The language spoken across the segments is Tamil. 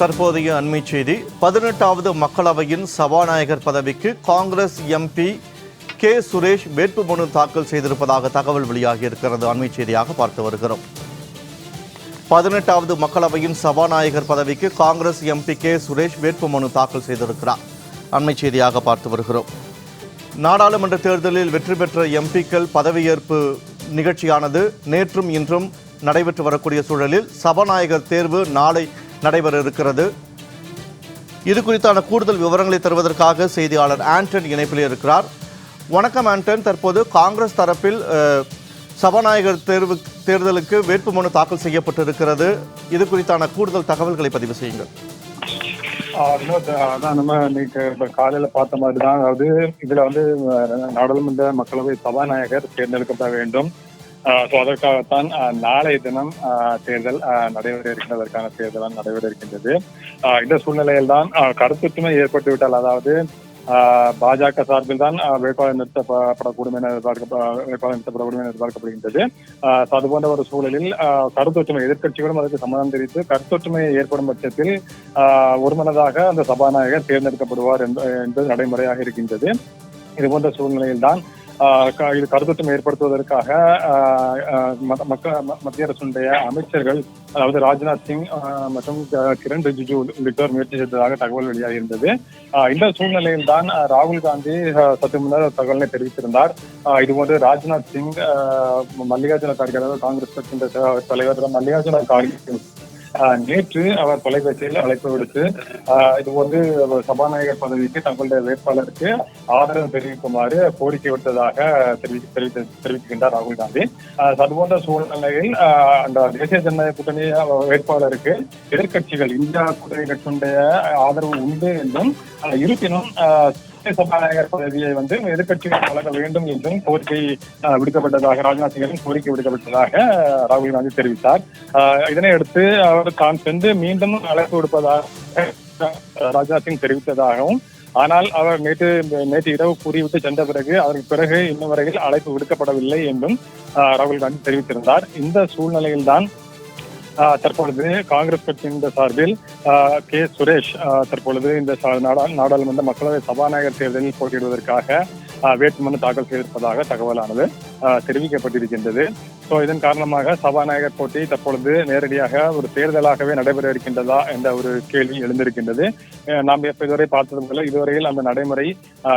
தற்போதைய அண்மை செய்தி பதினெட்டாவது மக்களவையின் சபாநாயகர் பதவிக்கு காங்கிரஸ் எம்பி கே சுரேஷ் வேட்புமனு தாக்கல் செய்திருப்பதாக தகவல் வெளியாகி இருக்கிறது அண்மை செய்தியாக பார்த்து வருகிறோம். பதினெட்டாவது மக்களவையின் சபாநாயகர் பதவிக்கு காங்கிரஸ் எம்பி கே சுரேஷ் வேட்புமனு தாக்கல் செய்திருக்கிறார். அண்மை செய்தியாக பார்த்து வருகிறோம். நாடாளுமன்ற தேர்தலில் வெற்றி பெற்ற எம்பிக்கள் பதவியேற்பு நிகழ்ச்சியானது நேற்றும் இன்றும் நடைபெற்று வரக்கூடிய சூழலில் சபாநாயகர் தேர்வு நாளை நடைபெற இருக்கிறது இது குறித்தான கூடுதல் விவரங்களை தருவதற்காக செய்தியாளர் ஆண்டன் இணைப்பில் இருக்கிறார். வணக்கம் ஆண்டன். தற்போது காங்கிரஸ் தரப்பில் சபாநாயகர் தேர்வு தேர்தலுக்கு வேட்புமனு தாக்கல் செய்யப்பட்டிருக்கிறது. இது குறித்தான கூடுதல் தகவல்களை பதிவு செய்யுங்கள். அதான் நம்ம இன்னைக்கு இப்ப காலையில பார்த்த மாதிரி தான் அதாவது இதுல வந்து நாடாளுமன்ற மக்களவை சபாநாயகர் தேர்ந்தெடுக்கப்பட வேண்டும். ஸோ அதற்காகத்தான் நாளைய தினம் தேர்தல் நடைபெற இருக்கின்றது அதற்கான தேர்தல் நடைபெற இருக்கின்றது. இந்த சூழ்நிலையில் தான் கருத்துத்துமை ஏற்பட்டு விட்டால் அதாவது ஆஹ், பாஜக சார்பில் தான் வேட்பாளர் நிறுத்தப்படக்கூடும் என எதிர்பார்க்க வேட்பாளர் நிறுத்தப்படக்கூடும் என எதிர்பார்க்கப்படுகின்றது. அது போன்ற ஒரு சூழலில் ஆஹ், கருத்தொற்றுமை எதிர்க்கட்சிகளும் அதற்கு சம்மதம் தெரிவித்து கருத்தொற்றுமை ஏற்படும் பட்சத்தில் ஆஹ், ஒருமனதாக அந்த சபாநாயகர் தேர்ந்தெடுக்கப்படுவார் என்பது நடைமுறையாக இருக்கின்றது. இது போன்ற சூழ்நிலையில் தான் இது கருத்தொற்றுமை ஏற்படுத்துவதற்காக மத்திய அரசுடைய அமைச்சர்கள் அதாவது ராஜ்நாத் சிங் மற்றும் கிரண் ரிஜிஜு உள்ளிட்டோர் முயற்சி செய்ததாக தகவல் வெளியாகி இருந்தது. ஆஹ், இந்த சூழ்நிலையில் தான் ராகுல் காந்தி சற்று முன்னர் தகவலை தெரிவித்திருந்தார். இது இதுபோன்று ராஜ்நாத் சிங் ஆஹ், மல்லிகார்ஜுன கார்கே காங்கிரஸ் கட்சியின் தலைவர் மல்லிகார்ஜுன கார்கே நேற்று அவர் தொலைபேசியில் அழைப்பு விடுத்து இது வந்து சபாநாயகர் பதவிக்கு தங்களுடைய வேட்பாளருக்கு ஆதரவு தெரிவிக்குமாறு கோரிக்கை விடுத்ததாக தெரிவித்து தெரிவித்து தெரிவிக்கின்றார் ராகுல் காந்தி. ஆஹ், சூழ்நிலையில் அந்த தேசிய ஜனநாயக கூட்டணி வேட்பாளருக்கு எதிர்க்கட்சிகள் இந்தியா கூட்டணி கட்சியுடைய ஆதரவு உண்டு என்றும் இருப்பினும் ஆஹ், சபாநாயகர் பதவியை வந்து எதிர்கட்சிகள் வழங்க வேண்டும் என்றும் கோரிக்கை விடுக்கப்பட்டதாக ராஜ்நாத் சிங்கிடம் கோரிக்கை விடுக்கப்பட்டதாக ராகுல் காந்தி தெரிவித்தார். இதனையடுத்து அவர் தான் சென்று மீண்டும் அழைப்பு விடுப்பதாக ராஜ்நாத் சிங் தெரிவித்ததாகவும் ஆனால் அவர் நேற்று நேற்று இரவு கூறிவிட்டு சென்ற பிறகு அதற்கு பிறகு இன்னும் வரையில் அழைப்பு விடுக்கப்படவில்லை என்றும் ராகுல் காந்தி தெரிவித்திருந்தார். இந்த சூழ்நிலையில்தான் தற்பொழுது காங்கிரஸ் கட்சியின் சார்பில் ஆஹ், கே. சுரேஷ் ஆஹ், தற்பொழுது இந்த நாடா- நாடாளுமன்ற மக்களவை சபாநாயகர் தேர்தலில் போட்டியிடுவதற்காக வேட்புமனு தாக்கல் செய்திருப்பதாக தகவலானது தெரிவிக்கப்பட்டிருக்கின்றது. ஸோ இதன் காரணமாக சபாநாயகர் போட்டி தற்பொழுது நேரடியாக ஒரு தேர்தலாகவே நடைபெற இருக்கின்றதா என்ற ஒரு கேள்வி எழுந்திருக்கின்றது. நாம் இதுவரை பார்த்தது போல இதுவரையில் அந்த நடைமுறை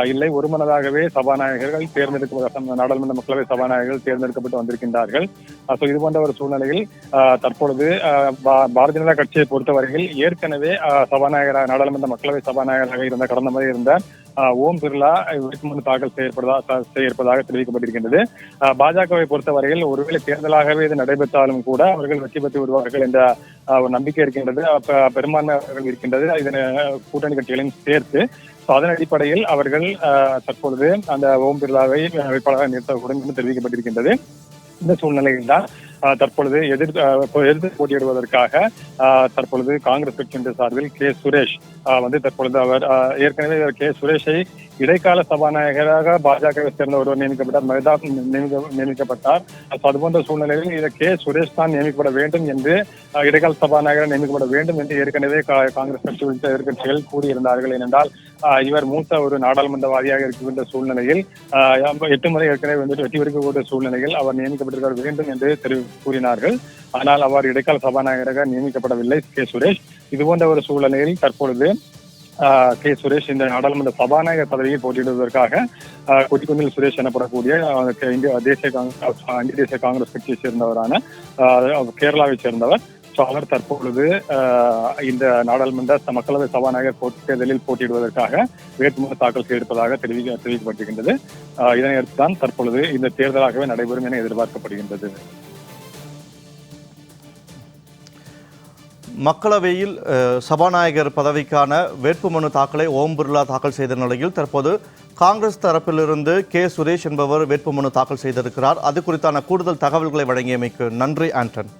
இல்லை. ஒருமனதாகவே சபாநாயகர்கள் தேர்ந்தெடுக்க நாடாளுமன்ற மக்களவை சபாநாயகர்கள் தேர்ந்தெடுக்கப்பட்டு வந்திருக்கின்றார்கள். ஸோ இது போன்ற ஒரு சூழ்நிலையில் ஆஹ், தற்பொழுது ஆஹ், பா- பாரதிய ஜனதா கட்சியை பொறுத்தவரையில் ஏற்கனவே சபாநாயகராக நாடாளுமன்ற மக்களவை சபாநாயகராக இருந்த கடந்த மாதிரி இருந்த ஓம் பிர்லா வேட்புமனு தாக்கல் செய்யப்படுதா செய்யப்பதாக தெரிவிக்கப்பட்டிருக்கின்றது. பாஜகவை பொறுத்தவரையில் ஒருவேளை தேர்தலாகவே இது நடைபெற்றாலும் கூட அவர்கள் வெற்றி பெற்று விடுவார்கள் என்ற ஆஹ், ஒரு நம்பிக்கை இருக்கின்றது. அப்ப பெரும்பான்மை அவர்கள் இருக்கின்றது. இதனை கூட்டணி கட்சிகளையும் சேர்த்து அதன் அடிப்படையில் அவர்கள் தற்பொழுது அந்த ஓம் பிர்லாவை வேட்பாளராக நிறுத்தக்கூடும் என்று தெரிவிக்கப்பட்டிருக்கின்றது. இந்த சூழ்நிலையில் தான் தற்பொழுது எதிர் எதிர்த்து போட்டியிடுவதற்காக ஆஹ், தற்பொழுது காங்கிரஸ் கட்சியின் சார்பில் கே. சுரேஷ் ஆஹ், வந்து தற்பொழுது அவர் ஏற்கனவே கே. சுரேஷை இடைக்கால சபாநாயகராக பாஜகவை சேர்ந்த ஒருவர் நியமிக்கப்பட்டார் மெஹதாப் நியமிக்க- நியமிக்கப்பட்டார். அதுபோன்ற சூழ்நிலையில் இதை கே. சுரேஷ் தான் நியமிக்கப்பட வேண்டும் என்று ஆஹ், இடைக்கால சபாநாயகர் நியமிக்கப்பட வேண்டும் என்று ஏற்கனவே காங்கிரஸ் கட்சி உள்ளிட்ட எதிர்கட்சிகள் கூறியிருந்தார்கள். ஏனென்றால் இவர் மூத்த ஒரு நாடாளுமன்றவாதியாக இருக்கின்ற சூழ்நிலையில் எட்டு முறை ஏற்கனவே வந்துட்டு வெற்றி பெறக்கூடிய சூழ்நிலையில் அவர் நியமிக்கப்பட்டிருக்க வேண்டும் என்று தெரிவி கூறினார்கள். ஆனால் அவர் இடைக்கால சபாநாயகராக நியமிக்கப்படவில்லை கே. சுரேஷ். இது போன்ற ஒரு சூழ்நிலையில் தற்பொழுது ஆஹ், கே. சுரேஷ் இந்த நாடாளுமன்ற சபாநாயகர் பதவியில் போட்டியிடுவதற்காக ஆஹ், சுரேஷ் எனப்படக்கூடிய இந்திய தேசிய காங்கிரஸ் இந்திய தேசிய காங்கிரஸ் கட்சியை சேர்ந்தவரான ஆஹ், கேரளாவை சேர்ந்தவர். அவர் தற்பொழுது இந்த நாடாளுமன்ற மக்களவை சபாநாயகர் போட்டி தேர்தலில் போட்டியிடுவதற்காக வேட்புமனு தாக்கல் செய்திருப்பதாக தெரிவிக்க தெரிவிக்கப்பட்டிருக்கின்றது. ஆஹ், தான் தற்பொழுது இந்த தேர்தலாகவே நடைபெறும் என எதிர்பார்க்கப்படுகின்றது. மக்களவையில் சபாநாயகர் பதவிக்கான வேட்புமனு தாக்கலை ஓம் பிர்லா தாக்கல் செய்த நிலையில் தற்போது காங்கிரஸ் தரப்பிலிருந்து கே. சுரேஷ் என்பவர் வேட்புமனு தாக்கல் செய்திருக்கிறார். அது குறித்தான கூடுதல் தகவல்களை வழங்கியமைக்கு நன்றி ஆண்டன்.